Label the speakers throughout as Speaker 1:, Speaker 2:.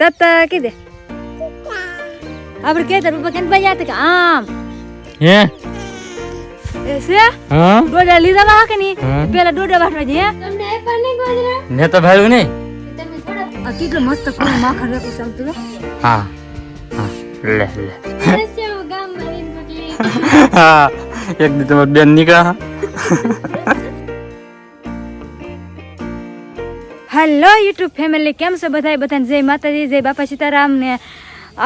Speaker 1: તત કીધે. આપણે કે તાર પપ્પા કેમ ભાઈ કે આમ.
Speaker 2: હે?
Speaker 1: એ છે?
Speaker 2: હા?
Speaker 1: ડોડા લીધા વાહ કે
Speaker 2: હા.
Speaker 1: પેલા ડોડા વાટવા જઈએ
Speaker 3: તમને એ પણ નહીં ગોદરા
Speaker 2: મેં તો ભાડું નહીં?
Speaker 3: તમે થોડા
Speaker 1: આ કેટલો મસ્ત કોણ માખણ રેકો ચાલતું હે.
Speaker 2: હા. લે લે.
Speaker 3: હું
Speaker 2: એક દી તમારી બેન નીકળ્યા
Speaker 1: હેલો યુટ્યુબ ફેમિલી કેમ છો બધાય? બધાને જય માતાજી જય બાપા સીતારામ ને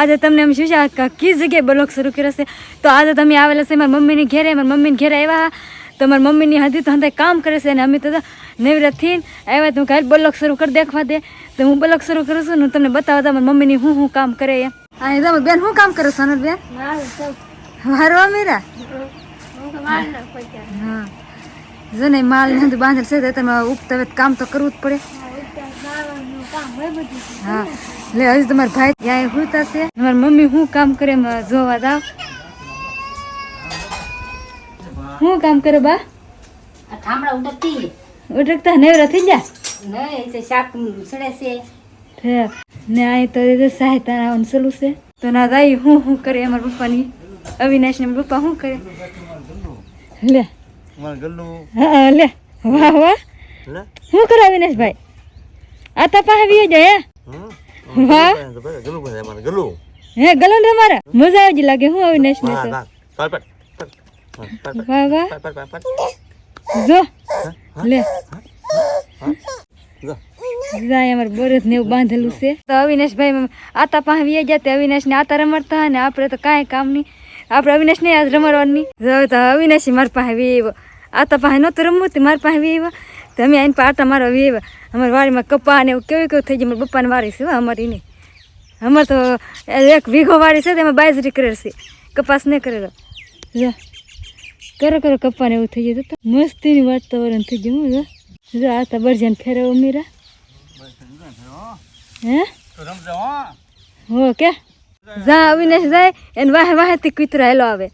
Speaker 1: આજે તમને એમ શું છે કઈ કી જગ્યાએ બ્લોગ શરૂ કર્યો છે? તો આજે તમે આવેલા છે મારી મમ્મીની ઘેરે. મારી મમ્મીની ઘેરે આવ્યા તો મારી મમ્મીની હજી તો હંતે કામ કરે છે અને અમે તો નવરાથી આવ્યા તો હું કાલે બ્લોગ શરૂ કરી દેખવા દે. તો હું બ્લોગ શરૂ કરું છું ને હું તમને બતાવો દઉં મારી મમ્મીની હું શું કામ કરે એમ. હા તમે બેન શું કામ કરો સોનલ બેન?
Speaker 3: મારું
Speaker 1: મારો
Speaker 3: હું
Speaker 1: જો ને માલ નથી બધું બાંધેલ છે તો તમે ઉપતા કામ તો કરવું જ પડે. હા. લે હજી તમારા ભાઈ ત્યાં હુતા છે? મારી મમ્મી શું કામ કરે જોવા દાવ શું કામ કરે બા?
Speaker 4: ઠામડા ઉડકતી.
Speaker 1: ઉડકતા? નેવરા થઈ જા
Speaker 4: નહીં શાક સડે છે.
Speaker 1: ને અહીં તો સહાયતા છે. તો ના દાઈ હું શું કરે અમારા પપ્પાની? અવિનાશ ને પપ્પા શું કરે? લે. હા લે. વાહ વાહ. શું કરે અવિનાશ ભાઈ આ તપા આવી જાય હે? વાહ હે? ગલન મારે મજા આવી લાગે હું અવિનાશ ને તો વાહ વાહ. જો લે. જાય અમારે બરત ને એવું બાંધેલું છે. તો અવિનાશભાઈ આતા પાસે વી ગયા તે અવિનાશ ને આતા રમડતા ને આપણે તો કાંઈ કામ નહીં. આપણે અવિનાશ ને આજ રમડવાની. તો અવિનાશ મારી પાસે વી આવ્યો. આતા પાસે નહોતું રમવું તે મારી પાસે વી આવ્યો. તો અમે આવીને પાટા મારો વી આવ્યા. અમારી વાડીમાં કપા ને એવું કેવું કેવું થઈ ગયું. મારા પપ્પાની વાડી છે અમારી નહીં અમારે તો એક વીઘો વાડી છે તેમાં બાજરી કરેલ છે. કપાસ નહીં કરેલો. જો. કરો કરો કપ્પાને એવું થઈ ગયું. તો મસ્તીની વાતાવરણ થઈ ગયું, હું, જો. આ તો બરજાન ફેરવો મીરા. હે? હો કે જા, અવિનાશ જાય. એને વાહે, વાહેથી કૂતરા હેલો આવે.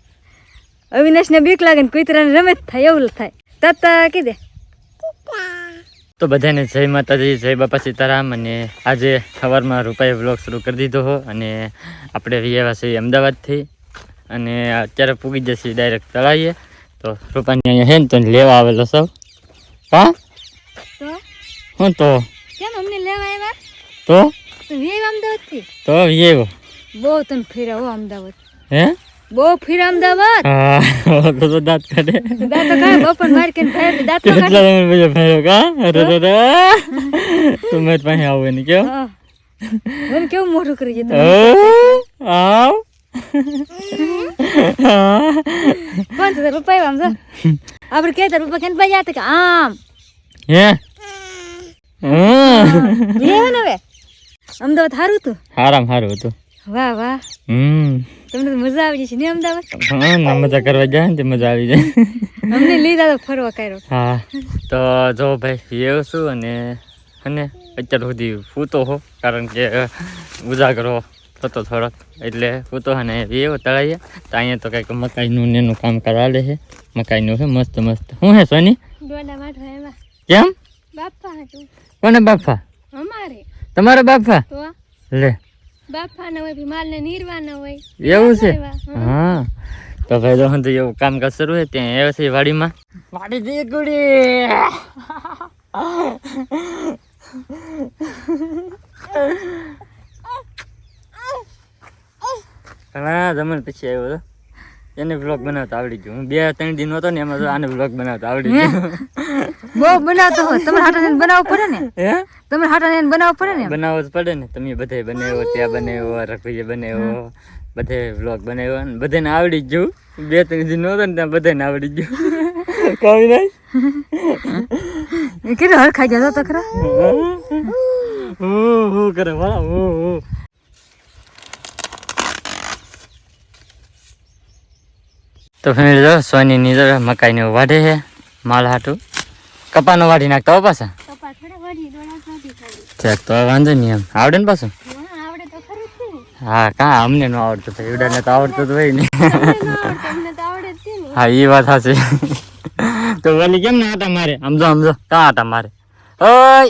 Speaker 1: અવિનાશને બીક લાગે ને કૂતરાને રમે જ થાય, એવું થાય. તત, કીધે.
Speaker 2: તો બધાને જય માતાજી જય બાપા સીતારામ અને આજે સવારમાં રૂપાએ વ્લોગ શરૂ કરી દીધો હો અને આપણે છીએ અમદાવાદથી અને અત્યારે પૂગી જશે ડાયરેક્ટ તળાવીએ તો રૂપાની અહીંયા હે ને તો લેવા આવેલો સૌ હા? હું તો?
Speaker 1: કેમ અમને લેવા આવ્યા?
Speaker 2: તો?
Speaker 1: તો અમદાવાદથી.
Speaker 2: તો એવો
Speaker 1: બહુ તમે ફેરા હો અમદાવાદ.
Speaker 2: હે?
Speaker 1: બહુ ફેરા અમદાવાદ.
Speaker 2: હા તો દાંત કાઢે.
Speaker 1: દાંત કાઢે બપન માર કે ફેર દાંત કાઢે
Speaker 2: કેટલા તમે બીજો ફેર્યો કા? અરે રે રે તું મારી પાસે આવો ને કેવો?
Speaker 1: હા. મને કેવું મોઢું કરી જતો
Speaker 2: આવ.
Speaker 1: પાંચ હજાર રૂપિયા આમ જો? આપણે કે તાર પપ્પા કેમ ભાઈ કે આમ.
Speaker 2: હે? હમ.
Speaker 1: લેવા ને હવે. અમદાવાદ સારું તું
Speaker 2: હારામ હારું હતું.
Speaker 1: વાહ વાહ.
Speaker 2: હમ.
Speaker 1: તમને તો મજા આવી જશે ને અમદાવાદ?
Speaker 2: હા ના મજા કરવા જાય ને તે મજા આવી જાય.
Speaker 1: અમને લીધા તો ફરવા કર્યો.
Speaker 2: હા તો જો ભાઈ એવું છું અને અને અત્યાર સુધી પૂતો હો કારણ કે ઉજાગરો થતો થોડોક. એટલે પૂતો અને એવો તળાઈએ. તો અહીંયા તો કંઈક મકાઈનું ને એનું કામ કરાવે છે. મકાઈનું છે મસ્ત મસ્ત. શું હે સોની? કેમ?
Speaker 3: બાપા
Speaker 2: કોને બાફા
Speaker 3: અમારે.
Speaker 2: તમારા
Speaker 3: બાપા?
Speaker 2: લે.
Speaker 3: બાપા ના હોય માલને નીરવાના હોય.
Speaker 2: એવું છે? હા. તો ભાઈ દોહન તો એવું કામકાજ શરૂ છે ત્યાં આવ્યો છે વાડીમાં. વાડી જઈએ ગુડી. ઘણા જમણ પછી આવ્યો હતો એને વ્લોગ બનાવતા આવડી ગયું હું બે ત્રણ દિન હતો ને એમાં તો આને વ્લોગ બનાવતા આવડી ગયું
Speaker 1: બહુ બનાવતો હોય તમે હાટા ને બનાવવો પડે ને
Speaker 2: હે
Speaker 1: તમારે હાટા ને બનાવવો પડે ને
Speaker 2: બનાવવો જ પડે ને તમે બધે બનાવ્યો ત્યાં બનાવ્યો રખવીએ બનાવ્યો બધે વ્લોગ બનાવ્યો ને બધાને આવડી જ ગયું બે ત્રણ દિન હતો ને ત્યાં બધાને આવડી ગયું કઈ નહીં
Speaker 1: કેટલો હરખાઈ ગયો તો ખરા
Speaker 2: હું હું કરે વાળા હું હું તો ફેમિલી જો સોનીની જો મકાઈનું વાઢે છે માલ હાટું. કપાનો વાઢી નાખતા હો પાછા. ચેક તો વાંધો નહીં એમ. આવડે ને પાછું?
Speaker 3: હા ને.
Speaker 2: કાં અમને ન આવડતું તો એવડાને તો આવડતું તો હોય ને.
Speaker 3: ન ને.
Speaker 2: હા એ વાત સાચી. તો વલી કેમ ને આટા મારે? સમજો સમજો કા આટા મારે? ઓય!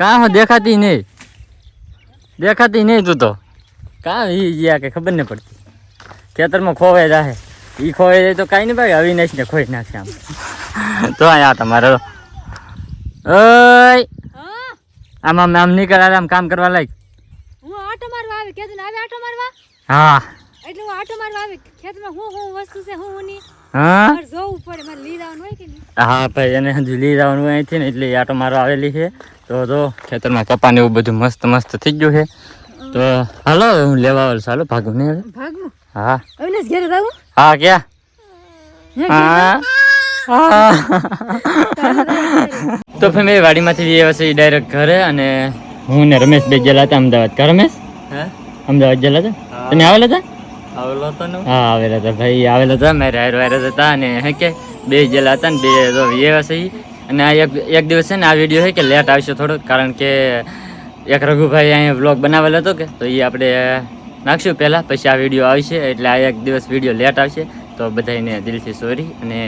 Speaker 3: કે.
Speaker 2: દેખાતી નહીં? દેખાતી નહીં તું તો. કાં? એ ગયા કે ખબર નહીં પડતી. ખેતરમાં ખોવાઈ જાહે. એ ખોવાઈ જાય તો કાંઈ નહીં ભાઈ અવિનાશને ખોઈ નાખશે આમ. તો અહીંયા તમારો. ઓય!
Speaker 1: હા?
Speaker 2: આમ આમ આમ નીકળ આમ કામ કરવા લાગ.
Speaker 1: હું આટો મારવા આવી? ખેતરમાં આવે આટો મારવા?
Speaker 2: હા.
Speaker 1: એટલે હું આટો મારવા આવી? ખેતરમાં હું હું વસ્તુ છે હું ની?
Speaker 2: હા?
Speaker 1: મારે જોવું પડે મારે લઈ જવાનું હોય કે નહીં?
Speaker 2: હા ભાઈ એને હજુ લઈ જવાનું હોય અહીંથી ને એટલે આટો મારો આવેલી છે. તો જો ખેતરમાં કપા ને એવું બધું મસ્ત મસ્ત થઈ ગયું છે. તો હાલો હું લેવા આવેલ ચાલો ભાગું ને
Speaker 1: ભાગવું
Speaker 2: હા.
Speaker 1: અવિનાશ ઘેર આવું
Speaker 2: હા ક્યાં?
Speaker 1: હે,
Speaker 2: હા. હા. તો ફેમિલી વાડીમાંથી બી વસે ડાયરેક્ટ ઘરે અને હું ને રમેશ બે ગયેલા હતા. અમદાવાદ કા રમેશ? અમદાવાદ ગયેલા હતા? તમે આવેલા હતા?
Speaker 5: આવેલા હતા ને
Speaker 2: હા. આવેલા હતા. ભાઈ આવેલા હતા. મેં રાયર વાયર હતા અને હે કે બે ગયેલા હતા ને બે તો એ છે ઈ. અને આ એક એક દિવસ છે ને આ વીડિયો છે કે લેટ આવશે થોડોક કારણ કે એક રઘુભાઈ અહીંયા વ્લોગ બનાવેલો હતો કે તો એ આપણે નાખશું પહેલાં પછી આ વીડિયો આવશે એટલે આ એક દિવસ વીડિયો લેટ આવશે તો બધાને દિલથી સોરી અને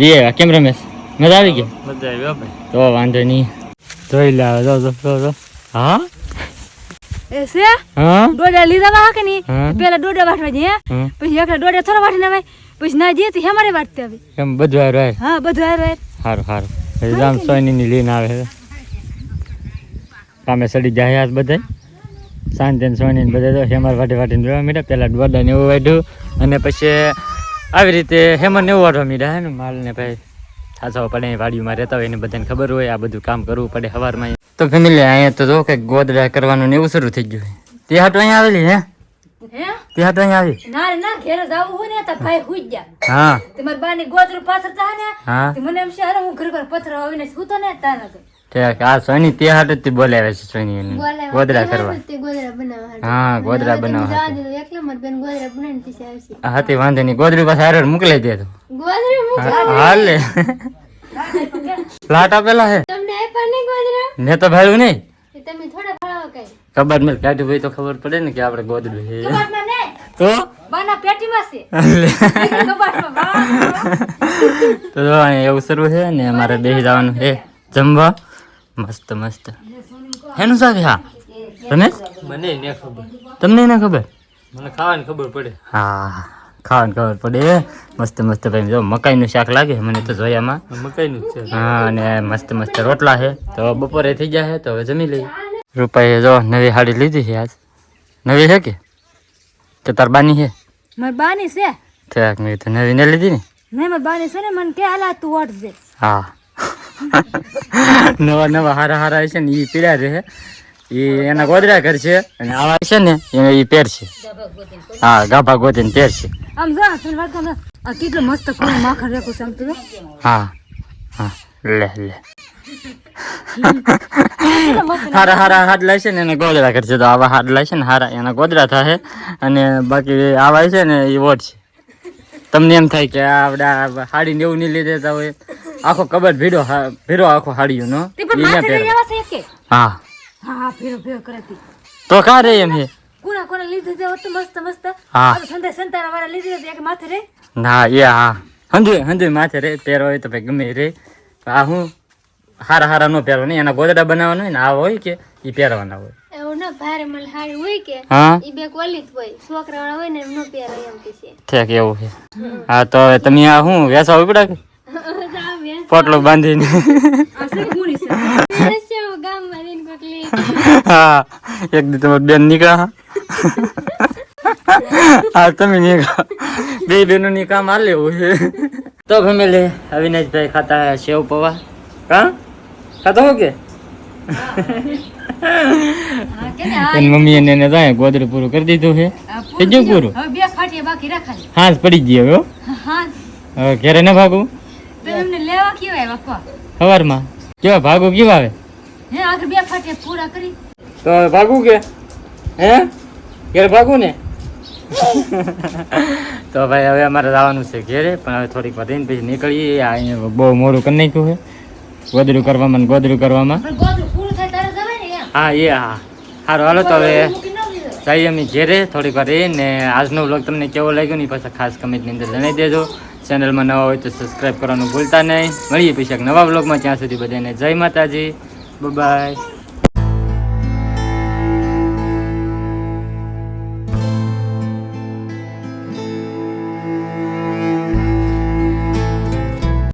Speaker 2: એ કેમ રમેશ મજા આવી ગઈ?
Speaker 5: મજા આવી ભાઈ.
Speaker 2: તો વાંધો નહીં. જોઈ લે જો જો જો હા? હા?
Speaker 1: ડોડા લીધા વા કે નહીં? પેલા ડોડા વાટવા જઈએ. પછી એકલા ડોડા થોડા પછી ના જઈએ તો હેમારે વાટતે આવે.
Speaker 2: એમ બધું આવ્યું આવ્યું
Speaker 1: હા બધું હાર
Speaker 2: જામ લઈને આવે છે. કામે સડી જાય આજ બધા શાંતિ સોની બધા તો હેમર ફાટી વાટીને જોવા મીડા પેલા દોડા ને એવું વાઢ્યું અને પછી આવી રીતે હેમર ને એવું વાઢવા મીડા હે ને માલ ને ભાઈ. સાચવા પડે વાડીમાં રહેતા હોય એને બધાને ખબર હોય આ બધું કામ કરવું પડે સવારમાં તો ફેમિલી અહીંયા તો જો કે ગોદડા કરવાનું ને એવું શરૂ થઈ ગયું તે હાટો અહીંયા આવેલી હે?
Speaker 1: ત્યાં
Speaker 2: તે આવી?
Speaker 1: ના ના ઘેર જાવું હોય ને તો ભાઈ હુઈ ગયા.
Speaker 2: હા.
Speaker 1: તમાર મારી બાની ગોદરું પાથર તા ને
Speaker 2: હા.
Speaker 1: મને એમ છે અરે હું ઘર ઘર પથરા આવીને સૂતો ને તા
Speaker 2: આ સોની તે હાટો તે બોલાવે છે સોની એને. કરવા.
Speaker 3: તે ગોદરા બનાવવા
Speaker 2: હા
Speaker 3: ગોદરા
Speaker 2: હા તે વાંધો નહીં. ગોદડી પાસે હારે મોકલાઈ દે તો.
Speaker 3: ગોદરા
Speaker 2: હાલ. ફ્લાટ આપેલા હે.
Speaker 3: ગોદરા?
Speaker 2: મેં તો ભાડું નહીં. કબાટ મેં કાઢ્યું હોય તો ખબર પડે ને કે આપણે ગોદડું છે. તો? તો એવું શરૂ છે ને અમારે બેસી જવાનું છે જમવા. મસ્ત મસ્ત. હેનું શાક હા. રમેશ
Speaker 5: મને ને ખબર.
Speaker 2: તમને ના ખબર?
Speaker 5: મને ખાવાની ખબર પડે.
Speaker 2: હા ખાવાની ખબર પડે મસ્ત મસ્ત ભાઈ જો મકાઈનું શાક લાગે મને તો જોયામાં.
Speaker 5: મકાઈનું છે.
Speaker 2: હા અને મસ્ત મસ્ત રોટલા છે. તો બપોરે થઈ ગયા છે તો હવે જમી લઈએ. રૂપાએ જો નવી હાડી લીધી છે આજ. નવી છે કે? કે તાર બાની છે?
Speaker 1: મારી બાની છે?
Speaker 2: ઠેક મેં તો નવી ને લીધી ને.
Speaker 1: નહીં મારી બાની છે ને મને કે હાલા તું ઓટ
Speaker 2: હા. નવા નવા હારા હારા છે ને એ પીડ્યા રહે. એ એના ગોદરા કરશે અને આવા છે ને એને એ પહેરશે હા ગાભા ગોતીને પહેરશે
Speaker 1: આમ જો કેટલું મસ્ત કોણ માખણ રેખું છે આમ તો જો.
Speaker 2: હા હા લે લે. હારા હારા હાથ લાવશે ને એને ગોદરા કરશે તો આવા હાથ લાવશે ને હારા એના ગોદરા થાય અને બાકી આવા છે ને એ ઓઢશે તમને એમ થાય કે આપડા હાડી ને એવું નહીં લીધે દેતા હોય. આખો કબર ભીડો હા- ભીડો આખો હાડીઓનો
Speaker 1: તે પણ
Speaker 2: પહેરો
Speaker 1: માથે લઈ
Speaker 2: પહેરે.
Speaker 1: છે કે
Speaker 2: હા.
Speaker 1: હા હા ભેરો કરતી તો.
Speaker 2: કા રે એમ હે?
Speaker 1: કોના કોના લીધું છે હોતું મસ્ત મસ્ત?
Speaker 2: હા.
Speaker 1: સંતે સંતા સંતારા વાળા લીધી હતી એક માથે રે.
Speaker 2: ના એ હા હંધુ હંધુ માથે રે પહેરો હોય તો ભાઈ ગમે એ રે. આ હું હારા હારા નો પહેરો નહીં એના ગોદડા બનાવવાનો હોય ને આ હોય કે એ પહેરવાના હોય?
Speaker 3: એવું ના ભારે મલ હારી હોય કે?
Speaker 2: હા.
Speaker 3: ઈ બે કોલી હોય છોકરા વાળા હોય ને એમ નો પહેરાય એમ કે છે.
Speaker 2: ઠીક એવું છે. હા તો તમે આ શું વેસા ઉપડા કે? પોટલો બાંધીને. હા. એક દી તમારી બેન નીકળ્યા હા. તમે નીકળો. બે બેનો ની કામ આ લેવું છે. તો ફેમિલી અવિનાશભાઈ ખાતા સેવ પવા. હા? ખાતો હો કે? એની મમ્મી એને એને જાય ગોદડું પૂરું કરી દીધું છે. થઈ ગયું પૂરું
Speaker 1: હવે બે ફાટીયા બાકી રાખા
Speaker 2: હા પડી ગયો હવે હો. હવે ઘેરે ના ભાગું સવારમાં? કેવા ભાગું કેવા આવે?
Speaker 1: હે બે પૂરા કરી.
Speaker 2: તો હવે ભાગું કે? હે? ઘેર ભાગું ને? તો ભાઈ હવે અમારે જવાનું છે ઘેરે પણ હવે થોડીક વાર રહીને પછી નીકળીએ. આ અહીંયા બહુ મોડું કરી નાખ્યું છે. ગોદરું કરવામાં ને કરવામાં.
Speaker 1: ગોદરું પૂરું થાય ત્યારે જવાય ને એમ.
Speaker 2: હા એ હા. સારું હાલો તો હવે જઈએ અમે ઘેરે થોડીક વાર રહીને આજનો વ્લોગ તમને કેવો લાગ્યો ને એ પાછા ખાસ કમેન્ટની અંદર જણાવી દેજો. ચેનલમાં નવા હોય તો સબસ્ક્રાઈબ કરવાનું ભૂલતા નહીં. મળીએ પછી નવા બ્લોગમાં ત્યાં સુધી બધાને જય માતાજી. બાય